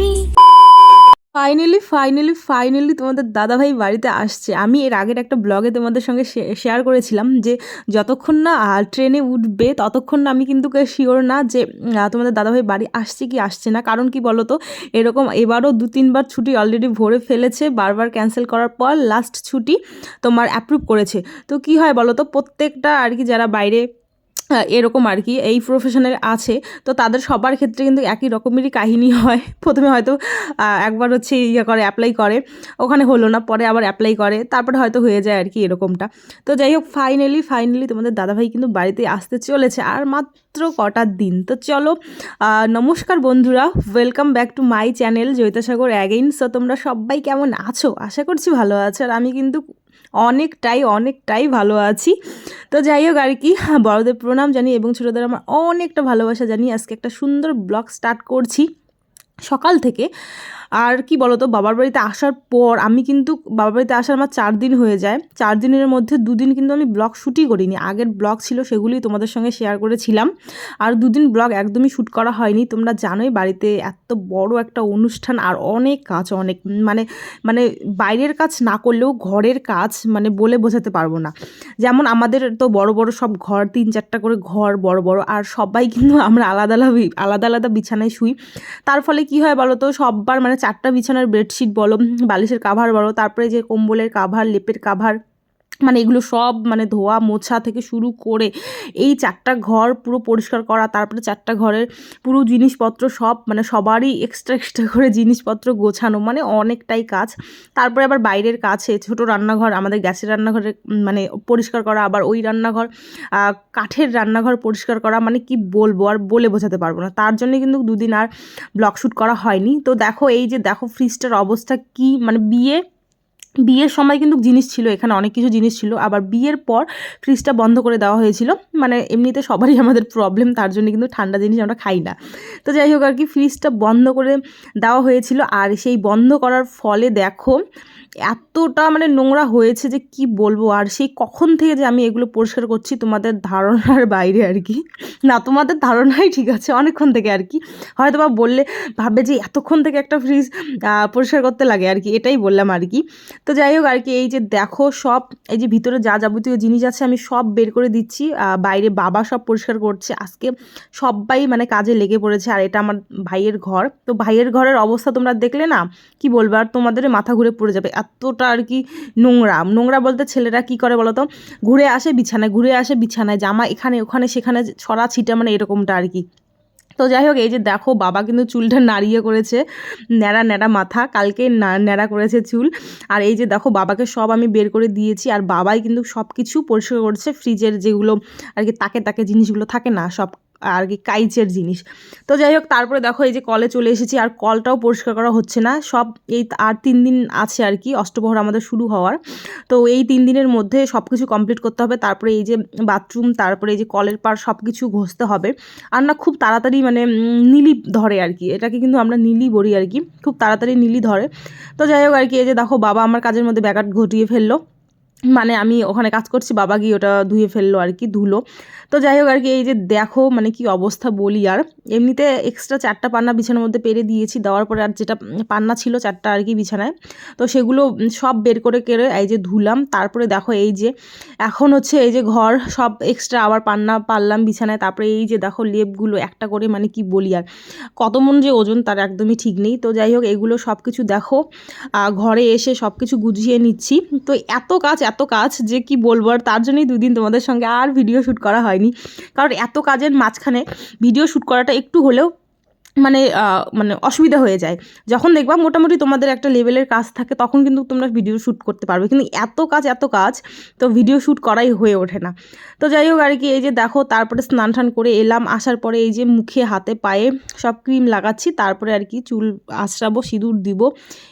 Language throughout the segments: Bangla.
রে। ফাইনালি ফাইনালি ফাইনালি তোমাদের দাদাভাই বাড়িতে আসছে। আমি এর আগের একটা ব্লগে তোমাদের সঙ্গে শেয়ার করেছিলাম যে যতক্ষণ না ট্রেনে উঠবে, ততক্ষণ না আমি কিন্তু শিওর না যে তোমাদের দাদাভাই বাড়ি আসছে কি আসছে না। কারণ কি বলতো, এরকম এবারও দু, তিনবার ছুটি অলরেডি ভরে ফেলেছে, বারবার ক্যান্সেল করার পর লাস্ট ছুটি তোমার অ্যাপ্রুভ করেছে। তো কি হয় বলতো, প্রত্যেকটা আর কি যারা বাইরে এরকম আর কি, এই প্রফেশনের আছে। তো তাদের সবার ক্ষেত্রে কিন্তু একই রকমেরই কাহিনী হয়। প্রথমে হয়তো একবার হচ্ছে ইয়ে করে অ্যাপ্লাই করে। ওখানে হলো না, পরে আবার অ্যাপ্লাই করে। তারপরে হয়তো হয়ে যায় আর কি এরকমটা। তো যাই হোক ফাইনালি ফাইনালি তোমাদের দাদাভাই কিন্তু বাড়িতে আসতে চলেছে আর মাত্র কটার দিন। তো চলো নমস্কার বন্ধুরা। Welcome back to my channel Jaitasagar again so তোমরা সবাই কেমন আছো? আশা করছি ভালো আছো। আর আমি কিন্তু অনেকটাই অনেকটাই ভালো আছি। তো যাই হোক আর কি, বড়দের প্রণাম জানি এবং ছোটোদের আমার অনেকটা ভালোবাসা জানি আজকে একটা সুন্দর ব্লগ স্টার্ট করছি। সকাল থেকে। আর কি বলতো, বাবার বাড়িতে আসার পর আমি কিন্তু, বাবার বাড়িতে আসার আমার চার দিন হয়ে যায়। চার দিনের মধ্যে দুদিন কিন্তু আমি ব্লগ শ্যুটই করিনি। আগের ব্লগ ছিল সেগুলি তোমাদের সঙ্গে শেয়ার করেছিলাম। আর দুদিন ব্লগ একদমই শ্যুট করা হয়নি। তোমরা জানোই বাড়িতে এত বড় একটা অনুষ্ঠান আর অনেক কাজ, অনেক মানে মানে বাইরের কাজ না করলেও ঘরের কাজ মানে বলে বোঝাতে পারব না। যেমন আমাদের তো বড় বড় সব ঘর, তিন চারটা করে ঘর বড় বড়, আর সবাই কিন্তু আমরা আলাদা আলাদা আলাদা আলাদা বিছানায় শুই। তার ফলে কি হয় বলো তো? সববার মানে চারটা বিছানার বেডশিট বলো বালিশের কাভার বলো, তারপরে যে কম্বলের কাভার লেপের কাভার মানে এগুলো সব মানে ধোয়া মোছা থেকে শুরু করে এই চারটা ঘর পুরো পরিষ্কার করা, তারপরে চারটা ঘরের পুরো জিনিসপত্র সব মানে সবারই এক্সট্রা এক্সট্রা করে জিনিসপত্র গোছানো মানে অনেকটাই কাজ। তারপরে আবার বাইরের কাছে, ছোট রান্নাঘর, আমাদের গ্যাসের রান্নাঘরে মানে পরিষ্কার করা, আবার ওই রান্নাঘর কাঠের রান্নাঘর পরিষ্কার করা মানে কি বলব আর বলে বোঝাতে পারব না। তার জন্য কিন্তু দুদিন আর ব্লগ শ্যুট করা হয়নি। তো দেখো এই যে দেখো ফ্রিজটার অবস্থা কি মানে বিয়ে বিয়ের সময় কিন্তু জিনিস ছিল, এখানে অনেক কিছু জিনিস ছিল। আবার বিয়ের পর ফ্রিজটা বন্ধ করে দেওয়া হয়েছিল। মানে এমনিতে সবারই আমাদের প্রবলেম তার জন্য কিন্তু ঠান্ডা জিনিস আমরা খাই না। তো যাই হোক আর কি ফ্রিজটা বন্ধ করে দেওয়া হয়েছিল। আর সেই বন্ধ করার ফলে দেখো, এতটা মানে নোংরা হয়েছে যে কি বলব? আর সেই কখন থেকে যে আমি এগুলো পরিষ্কার করছি, তোমাদের ধারণার বাইরে আর কি। না, তোমাদের ধারণাই ঠিক আছে, অনেকক্ষণ থেকে আর কি। হয়তো বা বললে ভাববে যে এতক্ষণ থেকে একটা ফ্রিজ পরিষ্কার করতে লাগে আর কি, এটাই বললাম আর কি। তো যাই হোক আর কি, এই যে দেখো সব, এই যে ভিতরে যা যাবতীয় জিনিস আছে আমি সব বের করে দিচ্ছি বাইরে বাবা সব পরিষ্কার করছে, আজকে সবাই মানে কাজে লেগে পড়েছে আর এটা আমার ভাইয়ের ঘর। তো ভাইয়ের ঘরের অবস্থা তোমরা দেখলে না, কি বলব আর তোমাদের মাথা ঘুরে পড়ে যাবে, এতটা আর কি নোংরা। নোংরা বলতে ছেলেরা কি করে বলো তো ঘুরে আসে বিছানায়, ঘুরে আসে বিছানায়, জামা এখানে ওখানে সেখানে ছড়া ছিটা মানে এরকমটা আর কি। তো যাই হোক এই যে দেখো, বাবা কিন্তু চুলটা নাড়িয়ে করেছে। ন্যাড়া ন্যাড়া মাথা, কালকে ন্যাড়া করেছে চুল। আর এই যে দেখো, বাবাকে সব আমি বের করে দিয়েছি। আর বাবাই কিন্তু সব কিছু পরিষ্কার করছে। ফ্রিজের যেগুলো আর কি, তাকে তাকে জিনিসগুলো থাকে না, সব আর কি কাইচের জিনিস। তো যাই হোক, তারপরে দেখো এই যে কলে চলে এসেছি, আর কলটাও পরিষ্কার করা হচ্ছে না। সব এই আর তিন দিন আছে আর কি অষ্টপ্রহর আমাদের শুরু হওয়ার। তো এই তিন দিনের মধ্যে সব কিছু কমপ্লিট করতে হবে। তারপরে এই যে বাথরুম তারপরে এই যে কলের পার সব কিছু ঘষতে হবে। আর না, খুব তাড়াতাড়ি মানে নীলি ধরে আর কি। এটাকে কিন্তু আমরা নীলি বলি আর কি, খুব তাড়াতাড়ি নীলি ধরে। তো যাই হোক আর কি, এই যে দেখো, বাবা আমার কাজের মধ্যে ব্যাঘাত ঘটিয়ে ফেলল। মানে আমি ওখানে কাজ করছি, বাবা গিয়ে ওটা ধুয়ে ফেলল আর কি, ধুলো। তো যাই হোক আর কি, এই যে দেখো মানে কি অবস্থা বলি আর। এমনিতে এক্সট্রা চারটা পান্না বিছানার মধ্যে পেরে দিয়েছি, দেওয়ার পরে আর যেটা পান্না ছিল চারটা আর কি বিছানায়। তো সেগুলো সব বের করে কেড়ে এই যে ধুলাম, তারপরে দেখো এই যে এখন হচ্ছে এই যে ঘর, সব এক্সট্রা আবার পান্না পারলাম বিছানায়। তারপরে এই যে দেখো লেপগুলো একটা করে মানে কি বলি আর, কত মন যে ওজন তার একদমই ঠিক নেই। তো যাই হোক, এগুলো সব কিছু দেখো ঘরে এসে সব কিছু গুছিয়ে নিচ্ছি। তো এত কাজ, এত কাজ যে কি বলব? আর তার জন্যই দুদিন তোমাদের সঙ্গে আর ভিডিও শ্যুট করা হয়নি। কারণ এত কাজের মাঝখানে ভিডিও শ্যুট করাটা একটু হলেও মানে মানে অসুবিধা হয়ে যায়। যখন দেখবা মোটামুটি তোমাদের একটা লেভেলের কাজ থাকে, তখন কিন্তু তোমরা ভিডিও শ্যুট করতে পারবে। কিন্তু এত কাজ এত কাজ, তো ভিডিও শ্যুট করাই হয়ে ওঠে না। তো যাই হোক, আর কি, এই যে দেখো, তারপরে স্নান টান করে এলাম। আসার পরে এই যে মুখে, হাতে, পায়ে সব ক্রিম লাগাচ্ছি। তারপরে আর কি চুল আঁচড়াবো সিঁদুর দিব।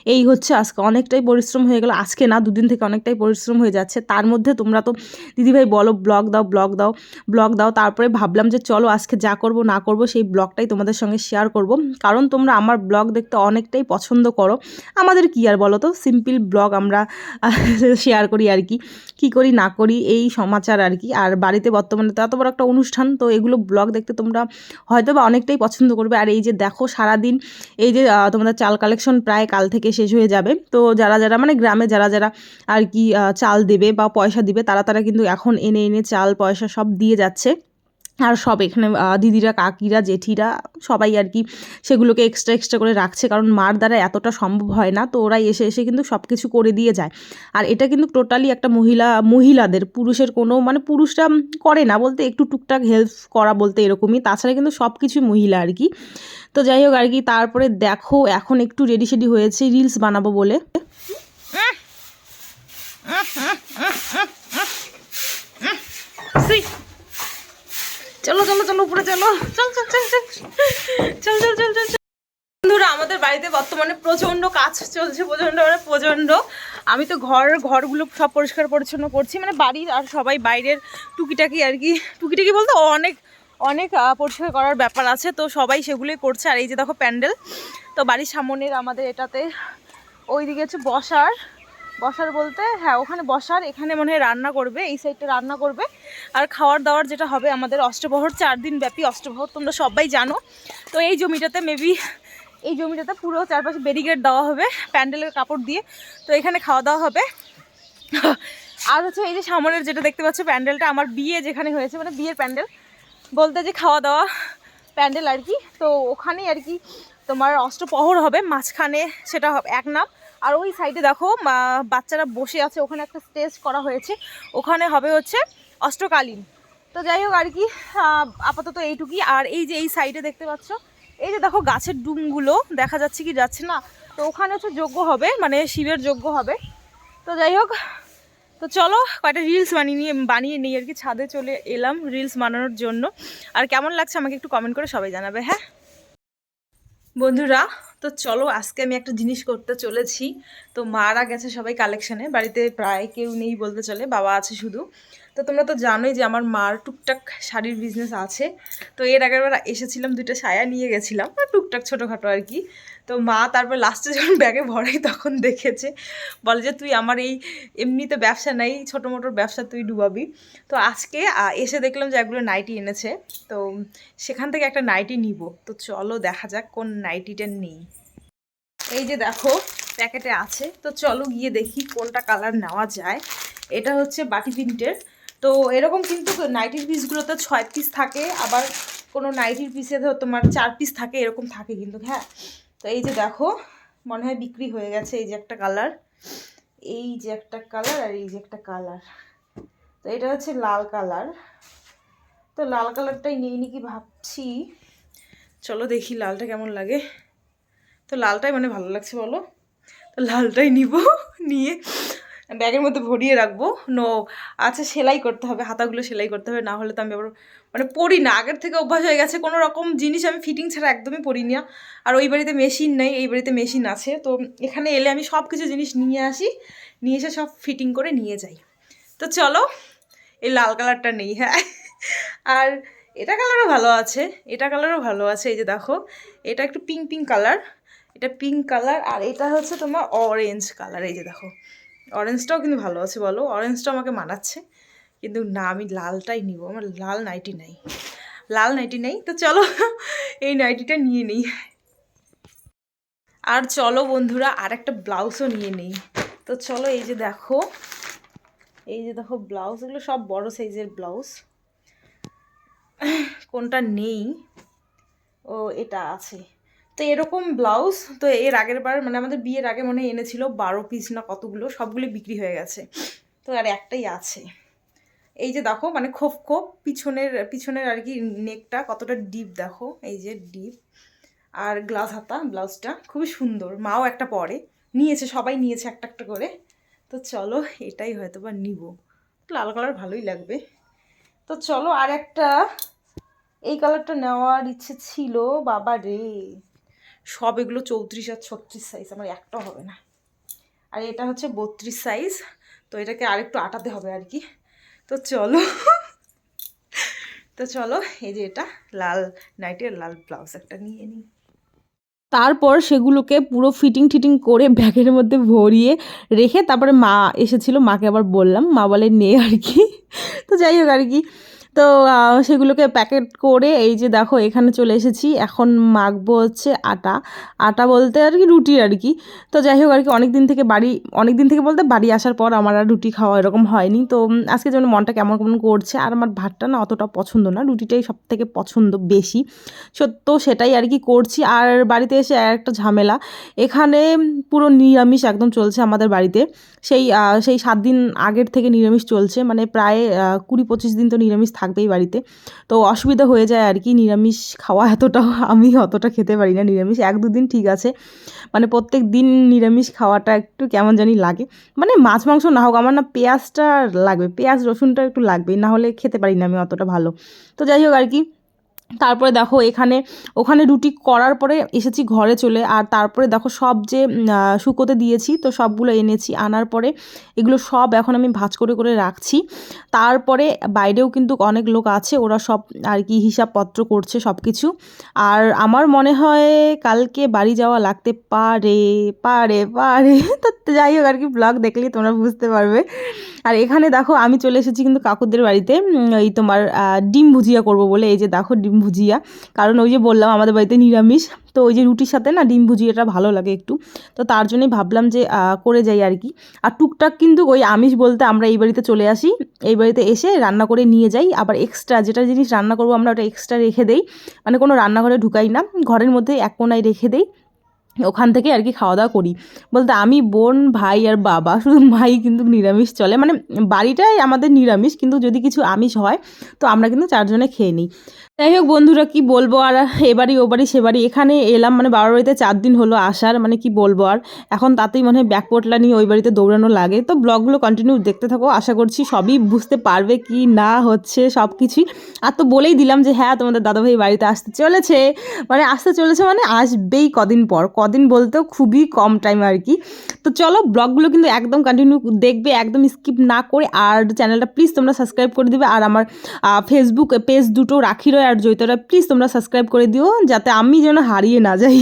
এই হচ্ছে আজকে। অনেকটাই পরিশ্রম হয়ে গেল। আজকে না, দুদিন থেকে অনেকটাই পরিশ্রম হয়ে যাচ্ছে। তার মধ্যে তোমরা তো, দিদিভাই বলো ব্লগ দাও ব্লগ দাও ব্লগ দাও। তারপরে ভাবলাম যে চলো, আজকে যা করব, না করব, সেই ব্লগটাই তোমাদের সঙ্গে শেয়ার করব। কারণ তোমরা আমার ব্লগ দেখতে অনেকটাই পছন্দ করো। আমাদের কি আর বলো তো? সিম্পল ব্লগ আমরা শেয়ার করি আর কি। কী করি, না করি, এই সমাচার আর কি। আর বাড়িতে বর্তমানে তো এত বড় একটা অনুষ্ঠান, তো এগুলো ব্লগ দেখতে তোমরা হয়তো বা অনেকটাই পছন্দ করবে। আর এই যে দেখো সারাদিন, এই যে তোমাদের চাল কালেকশন প্রায় কাল থেকে শেষ হয়ে যাবে। তো যারা যারা মানে গ্রামে যারা যারা আর কি চাল দেবে বা পয়সা দিবে, তারা তারা কিন্তু এখন এনে এনে চাল, পয়সা সব দিয়ে যাচ্ছে। আর সব এখানে দিদিরা, কাকিরা, জেঠিরা সবাই আর কি সেগুলোকে এক্সট্রা এক্সট্রা করে রাখছে। কারণ মার দ্বারা এতটা সম্ভব হয় না, তো ওরা এসে এসে কিন্তু সব কিছু করে দিয়ে যায়। আর এটা কিন্তু টোটালি একটা মহিলা, মহিলাদের, পুরুষের কোনো মানে পুরুষরা করে না বলতে, একটু টুকটাক হেল্প করা বলতে এরকমই। তাছাড়া কিন্তু সব কিছু মহিলা আর কি। তো যাই হোক আর কি, তারপরে দেখো, এখন একটু রেডি সেডি হয়েছে রিলস বানাবো বলে। চলো চলো চলো, উপরে চলো। চল চল চল চল। চল চল চল চল। বন্ধুরা, আমাদের বাড়িতে বর্তমানে প্রচণ্ড কাজ চলছে প্রচণ্ড মানে প্রচণ্ড আমি তো ঘর, ঘরগুলো সব পরিষ্কার পরিচ্ছন্ন করছি মানে বাড়ির আর সবাই বাইরের টুকিটাকি আর কি। টুকিটাকি বলতে অনেক অনেক পরিষ্কার করার ব্যাপার আছে, তো সবাই সেগুলোই করছে। আর এই যে দেখো প্যান্ডেল, তো বাড়ির সামনের আমাদের এটাতে, ওইদিকে হচ্ছে বসার। বসার বলতে হ্যাঁ ওখানে বসার, এখানে মনে হয় রান্না করবে, এই সাইডটা রান্না করবে। আর খাওয়ার দাওয়ার যেটা হবে, আমাদের অষ্টপ্রহর চার দিন ব্যাপী অষ্টপ্রহর তোমরা সবাই জানো। তো এই জমিটাতে মেবি এই জমিটাতে পুরো চারপাশে ব্যারিকেড দেওয়া হবে, প্যান্ডেলের কাপড় দিয়ে। তো এখানে খাওয়া দাওয়া হবে। আর হচ্ছে এই যে সামনের যেটা দেখতে পাচ্ছ, প্যান্ডেলটা আমার বিয়ে যেখানে হয়েছে মানে বিয়ের প্যান্ডেল। বলতে যে খাওয়া দাওয়া প্যান্ডেল আর কি। তো ওখানেই আর কি তোমার অষ্টপ্রহর হবে, মাঝখানে সেটা হবে, এক নাম। আর ওই সাইডে দেখো বাচ্চারা বসে আছে, ওখানে একটা স্টেজ করা হয়েছে। ওখানে হবে হচ্ছে অষ্টকালীন। তো যাই হোক আর কি আপাতত এইটুকুই। আর এই যে এই সাইডে দেখতে পাচ্ছ, এই যে দেখো গাছের ডুমগুলো, দেখা যাচ্ছে কি যাচ্ছে না? তো ওখানে হচ্ছে যজ্ঞ হবে মানে শিবের যজ্ঞ হবে। তো যাই হোক, তো চলো কয়েকটা রিলস বানিয়ে নিয়ে, বানিয়ে নিই আর কি, ছাদে চলে এলাম রিলস বানানোর জন্য। আর কেমন লাগছে আমাকে একটু কমেন্ট করে সবাই জানাবে হ্যাঁ? বন্ধুরা, তো চলো আজকে আমি একটা জিনিস করতে চলেছি। তো মারা গেছে সবাই কালেকশানে বাড়িতে প্রায় কেউ নেই বলতে চলে, বাবা আছে শুধু। তো তোমরা তো জানোই যে আমার মার টুকটাক শাড়ির বিজনেস আছে। তো এর আগের বার এসেছিলাম, দুইটা সায়া নিয়ে গেছিলাম আর টুকটাক ছোটোখাটো আর কি। তো মা তারপর লাস্টে যখন ব্যাগে ভরাই তখন দেখেছে, বলে যে তুই আমার এই এমনিতে ব্যবসা নেই, ছোটো মোটোর ব্যবসা তুই ডুবাবি। তো আজকে এসে দেখলাম যে একগুলো নাইটি এনেছে, তো সেখান থেকে একটা নাইটি নিব। তো চলো দেখা যাক কোন নাইটিটা নেই। এই যে দেখো, প্যাকেটে আছে। তো চলো গিয়ে দেখি কোনটা কালার নেওয়া যায়। এটা হচ্ছে বাটি প্রিন্টের। তো এরকম কিন্তু নাইটির পিসগুলোতে ছয় পিস থাকে, আবার কোনো নাইটির পিসে তোমার চার পিস থাকে, এরকম থাকে কিন্তু হ্যাঁ? তো এই যে দেখো, মনে হয় বিক্রি হয়ে গেছে এই যে একটা কালার এই যে একটা কালার আর এই যে একটা কালার তো এটা হচ্ছে লাল কালার তো লাল কালারটাই নিয়ে নি কি ভাবছি। চলো দেখি লালটা কেমন লাগে। তো লালটাই মানে ভালো লাগছে বলো। তো লালটাই নিব, নিয়ে ব্যাগের মধ্যে ভরিয়ে রাখব। নো আচ্ছা সেলাই করতে হবে, হাতাগুলো সেলাই করতে হবে, না হলে তো আমি আবার মানে পরি না। আগের থেকে অভ্যাস হয়ে গেছে, কোনো রকম জিনিস আমি ফিটিং ছাড়া একদমই পরি না। আর ওই বাড়িতে মেশিন নেই, এই বাড়িতে মেশিন আছে। তো এখানে এলে আমি সব কিছু জিনিস নিয়ে আসি, নিয়ে এসে সব ফিটিং করে নিয়ে যাই। তো চলো, এই লাল কালারটা নেই হ্যাঁ। আর এটা কালারও ভালো আছে, এটা কালারও ভালো আছে, এই যে দেখো, এটা একটু পিঙ্ক পিঙ্ক কালার, এটা পিঙ্ক কালার, আর এটা হচ্ছে তোমার অরেঞ্জ কালার, এই যে দেখো। অরেঞ্জটাও কিন্তু ভালো আছে বলো। অরেঞ্জটা আমাকে মানাচ্ছে। কিন্তু না, আমি লালটাই নিব। আমার লাল নাইটি নেই। লাল নাইটি নেই। তো চলো, এই নাইটিটা নিয়ে নিই। আর চলো বন্ধুরা আর একটা ব্লাউজও নিয়ে নিই। তো চলো, এই যে দেখো, এই যে দেখো ব্লাউজ। এগুলো সব বড় সাইজের ব্লাউজ। কোনটা নেই? ও, এটা আছে। তো এরকম ব্লাউজ, তো এর আগের বার মানে আমাদের বিয়ের আগে মনে এনেছিল বারো পিস না কতগুলো, সবগুলো বিক্রি হয়ে গেছে। তো আর একটাই আছে। এই যে দেখো মানে খোপ খোপ, পিছনের পিছনের আর কি নেকটা কতটা ডিপ দেখো, এই যে ডিপ আর গ্লাস হাতা, ব্লাউজটা খুবই সুন্দর, মাও একটা পরে। নিয়েছে, সবাই নিয়েছে একটা একটা করে। তো চলো, এটাই হয়তো বা নিব। লাল কালার ভালোই লাগবে। তো চলো, আর একটা, এই কালারটা নেওয়ার ইচ্ছে ছিল, বাবা রে। সব এগুলো চৌত্রিশ আর ছত্রিশ সাইজ আমার একটা হবে না। আর এটা হচ্ছে বত্রিশ সাইজ তো এটাকে আরেকটু আটাতে হবে আর কি। তো চলো তো চলো, এই যে এটা লাল নাইটের লাল ব্লাউজ একটা নিয়ে নিই। তারপর সেগুলোকে পুরো ফিটিং টিটিং করে ব্যাগের মধ্যে ভরিয়ে রেখে তারপরে মা এসেছিল, মাকে আবার বললাম, মা বলে নে আর কি। তো যাই হোক আর কি তো সেগুলোকে প্যাকেট করে এই যে দেখো এখানে চলে এসেছি। এখন মাখবো হচ্ছে আটা। আটা বলতে আর কি রুটি আর কি। তো যাই হোক আর কি অনেক দিন থেকে বাড়ি অনেক দিন থেকে বলতে বাড়ি আসার পর আমার আর রুটি খাওয়া এরকম হয়নি। তো আজকে যেন মনটা কেমন কেমন করছে আর আমার ভাতটা না অতটা পছন্দ না, রুটিটাই সব থেকে পছন্দ বেশি। সত্য সেটাই আর কি করছি। আর বাড়িতে এসে একটা ঝামেলা। এখানে পুরো নিরামিষ একদম চলছে আমাদের বাড়িতে। সেই সেই সাত দিন আগের থেকে নিরামিষ চলছে। মানে প্রায় কুড়ি পঁচিশ দিন তো নিরামিষ থাকবেই বাড়িতে। তো অসুবিধা হয়ে যায় আর কি, নিরামিষ খাওয়া এতটাও আমি অতটা খেতে পারি না। নিরামিষ এক দুদিন ঠিক আছে। মানে প্রত্যেক দিন নিরামিষ খাওয়াটা একটু কেমন জানি লাগে। মানে মাছ, মাংস না হোক, আমার না পেঁয়াজটা লাগবে, পেঁয়াজ, রসুনটা একটু লাগবেই, না হলে খেতে পারি না আমি অতটা ভালো। তো যাই হোক আর কি তারপরে দেখো এখানে, ওখানে রুটি করার পরে এসেছি ঘরে চলে, আর তারপরে দেখো সব যে শুকোতে দিয়েছি, তো সবগুলো এনেছি। আনার পরে এগুলো সব এখন আমি ভাঁজ করে করে রাখছি। তারপরে বাইরেও কিন্তু অনেক লোক আছে, ওরা সব আর কি হিসাবপত্র করছে সব কিছু আর আমার মনে হয় কালকে বাড়ি যাওয়া লাগতে পারে পারে পারে। তো যাই হোক, আর কি ব্লগ দেখলেই তোমরা বুঝতে পারবে। আর এখানে দেখো আমি চলে এসেছি কিন্তু কাকুদের বাড়িতে এই তোমার ডিম ভুজিয়া করব বলে। এই যে দেখো ডিম ভুজিয়া। কারণ ওই যে বললাম আমাদের বাড়িতে নিরামিষ, তো ওই যে রুটির সাথে না ডিম ভুজিয়াটা ভালো লাগে একটু। তো তার জন্যই ভাবলাম যে করে যাই আর কি। আর টুকটাক কিন্তু ওই আমিষ বলতে আমরা এই বাড়িতে চলে আসি। এই বাড়িতে এসে রান্না করে নিয়ে যাই। আবার এক্সট্রা যেটা জিনিস রান্না করব আমরা ওটা এক্সট্রা রেখে দেই। মানে কোনো রান্নাঘরে ঢুকাই না। ঘরের মধ্যে এক কোনায় রেখে দেই। ওখান থেকে আর কি খাওয়া দাওয়া করি। বলতে আমি বোন, ভাই আর বাবা, শুধু মাই কিন্তু নিরামিষ চলে। মানে বাড়িটাই আমাদের নিরামিষ, কিন্তু যদি কিছু আমিষ হয়, তো আমরা কিন্তু চারজনে খেয়ে নিই। যাই হোক বন্ধুরা, কি বলব? আর এবারই ও বাড়ি সে বাড়ি এখানে এলাম মানে বাবার বাড়িতে চার দিন হলো আসার মানে কি বলব? আর এখন তাতেই মনে ব্যাক পোটলা নিয়ে ওই বাড়িতে দৌড়ানো লাগে। তো ব্লগগুলো কন্টিনিউ দেখতে থাকো, আশা করছি সবই বুঝতে পারবে কি না হচ্ছে সব কিছুই আর তো বলেই দিলাম যে হ্যাঁ তোমাদের দাদাভাই বাড়িতে আসতে চলেছে। মানে আসতে চলেছে মানে আসবেই কদিন পর। কদিন বলতেও খুবই কম টাইম আর কি। তো চলো, ব্লগগুলো কিন্তু একদম কন্টিনিউ দেখবে, একদম স্কিপ না করে। আর চ্যানেলটা প্লিজ তোমরা সাবস্ক্রাইব করে দিবে। আর আমার ফেসবুক পেজ দুটো রাখি রয় আর জয়িতারা প্লিজ তোমরা সাবস্ক্রাইব করে দিও যাতে আমি যেন হারিয়ে না যাই।